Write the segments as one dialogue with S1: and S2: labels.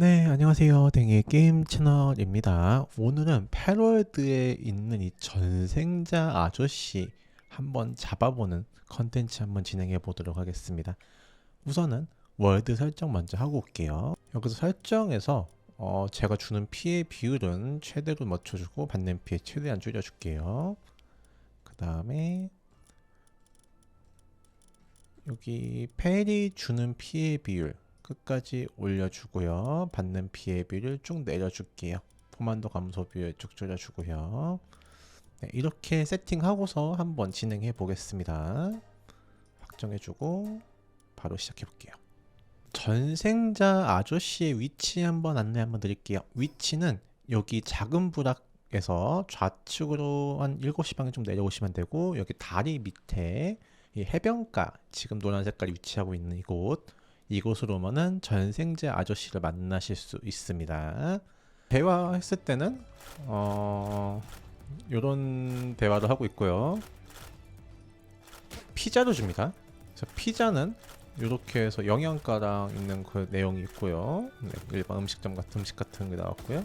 S1: 네, 안녕하세요. 댕이 게임 채널입니다. 오늘은 패럴드에 있는 이 전생자 아저씨 한번 잡아보는 컨텐츠 한번 진행해 보도록 하겠습니다. 우선은 월드 설정 먼저 하고 올게요. 여기서 설정에서 어, 제가 주는 피해 비율은 최대로 맞춰주고 받는 피해 최대한 줄여줄게요. 그 다음에 여기 펠이 주는 피해 비율 끝까지 올려주고요. 받는 비율을 쭉 내려줄게요. 포만도 감소 비율 쭉 줄여주고요. 네, 이렇게 세팅하고서 한번 진행해 보겠습니다. 확정해주고 바로 시작해 볼게요. 전생자 아저씨의 위치 한번 안내 한번 드릴게요. 위치는 여기 작은 부락에서 좌측으로 한 7시 방에 좀 내려오시면 되고 여기 다리 밑에 이 해변가 지금 노란 색깔 위치하고 있는 이곳 이곳으로면은 전생자 아저씨를 만나실 수 있습니다. 대화했을 때는 어 요런 대화를 하고 있고요. 피자를 줍니다. 그래서 피자는 이렇게 해서 영양가랑 있는 그 내용이 있고요. 네, 일반 음식점 같은 음식 같은 게 나왔고요.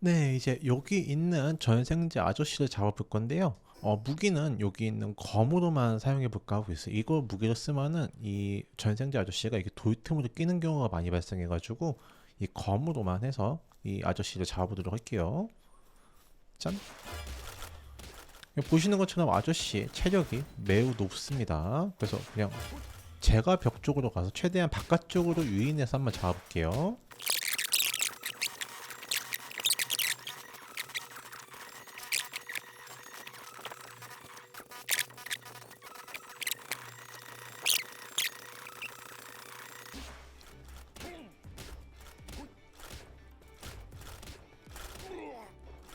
S1: 네, 이제 여기 있는 전생자 아저씨를 잡아볼 건데요. 어, 무기는 여기 있는 검으로만 사용해 볼까 하고 있어요. 이거 무기로 쓰면은 이 전생자 아저씨가 이게 돌틈으로 끼는 경우가 많이 발생해 가지고 이 검으로만 해서 이 아저씨를 잡아보도록 할게요. 짠. 보시는 것처럼 아저씨 체력이 매우 높습니다. 그래서 그냥 제가 벽 쪽으로 가서 최대한 바깥쪽으로 유인해서 한번 잡아볼게요.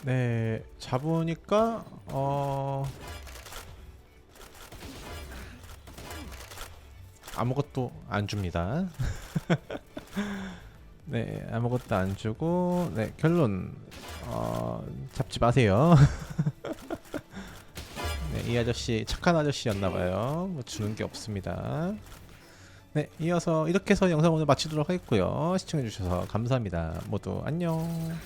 S1: 네, 잡으니까 어 아무것도 안 줍니다. 네, 아무것도 안 주고 네, 결론 어 잡지 마세요. 네, 이 아저씨 착한 아저씨였나 봐요. 뭐 주는 게 없습니다. 네, 이어서 이렇게 해서 영상 오늘 마치도록 하겠고요. 시청해 주셔서 감사합니다. 모두 안녕.